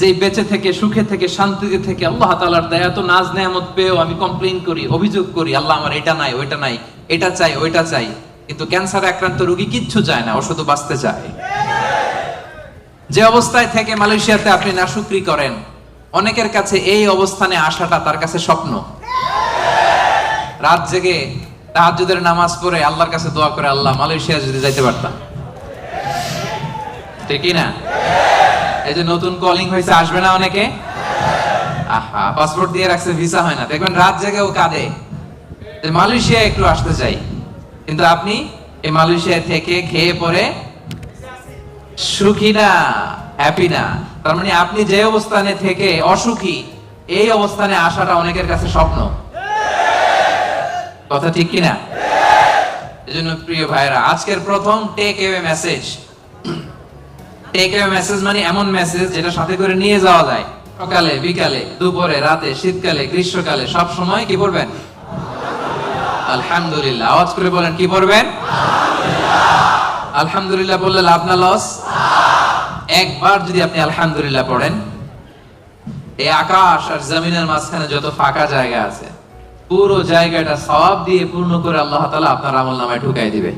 যে বেঁচে থেকে, সুখে থেকে, শান্তিতে থেকে আল্লাহ তালার দেয় এত নাজ নেয়ামত পেয়েও আমি কমপ্লেইন করি, অভিযোগ করি, আল্লাহ আমার এটা নাই, ওইটা নাই, এটা চাই, ওইটা চাই। কিন্তু ক্যান্সারে আক্রান্ত রোগী কিচ্ছু চায় না ও শুধু বাঁচতে চায়। যে অবস্থায় থেকে মালয়েশিয়াতে আপনি নাশুক্রি করেন, অনেকের কাছে এই অবস্থানে আসাটা তার কাছে স্বপ্ন। রাত জেগে তাহাজ্জুদের নামাজ পড়ে আল্লাহর কাছে দোয়া করে, আল্লাহ মালয়েশিয়া যদি যাইতে পারতাম। ঠিকই না? এই যে নতুন কলিং হয়েছে, আসবে না অনেকে? আহা পাসপোর্ট দিয়ে রাখছে ভিসা হয় না। দেখবেন রাত জেগেও কাঁদে। যে মালয়েশিয়া একটু আসতে চাই। কিন্তু আপনি এই মালয়েশিয়া থেকে খেয়ে পরে সুখী না হ্যাপি না। তার মানে আপনি যে অবস্থানে থেকে অসুখী, এই অবস্থানে আসাটা অনেকের কাছে স্বপ্ন। কথা ঠিক কিনা? এজন্য প্রিয় ভাইরা আজকের প্রথম take away message take away message মানে এমন মেসেজ যেটা সাথে করে নিয়ে যাওয়া যায়। সকালে, বিকালে, দুপুরে, রাতে, শীতকালে, গ্রীষ্মকালে, সব সময় কি পড়বেন? আলহামদুলিল্লাহ। আওয়াজ করে বলেন, কি পড়বেন? আলহামদুলিল্লাহ বললে লাভ না লস? একবার যদি আপনি আলহামদুলিল্লাহ পড়েন, এই আকাশ আর জমিনের মাঝখানে যত ফাঁকা জায়গা আছে, পুরো জায়গাটা সব দিয়ে পূর্ণ করে আল্লাহ তাআলা আপনার আমল নামায় ঢুকাই দিবে।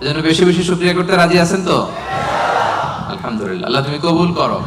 এজন্য বেশি বেশি শুকরিয়া করতে রাজি আছেন তো? আলহামদুলিল্লাহ। আল্লাহ তুমি কবুল করো।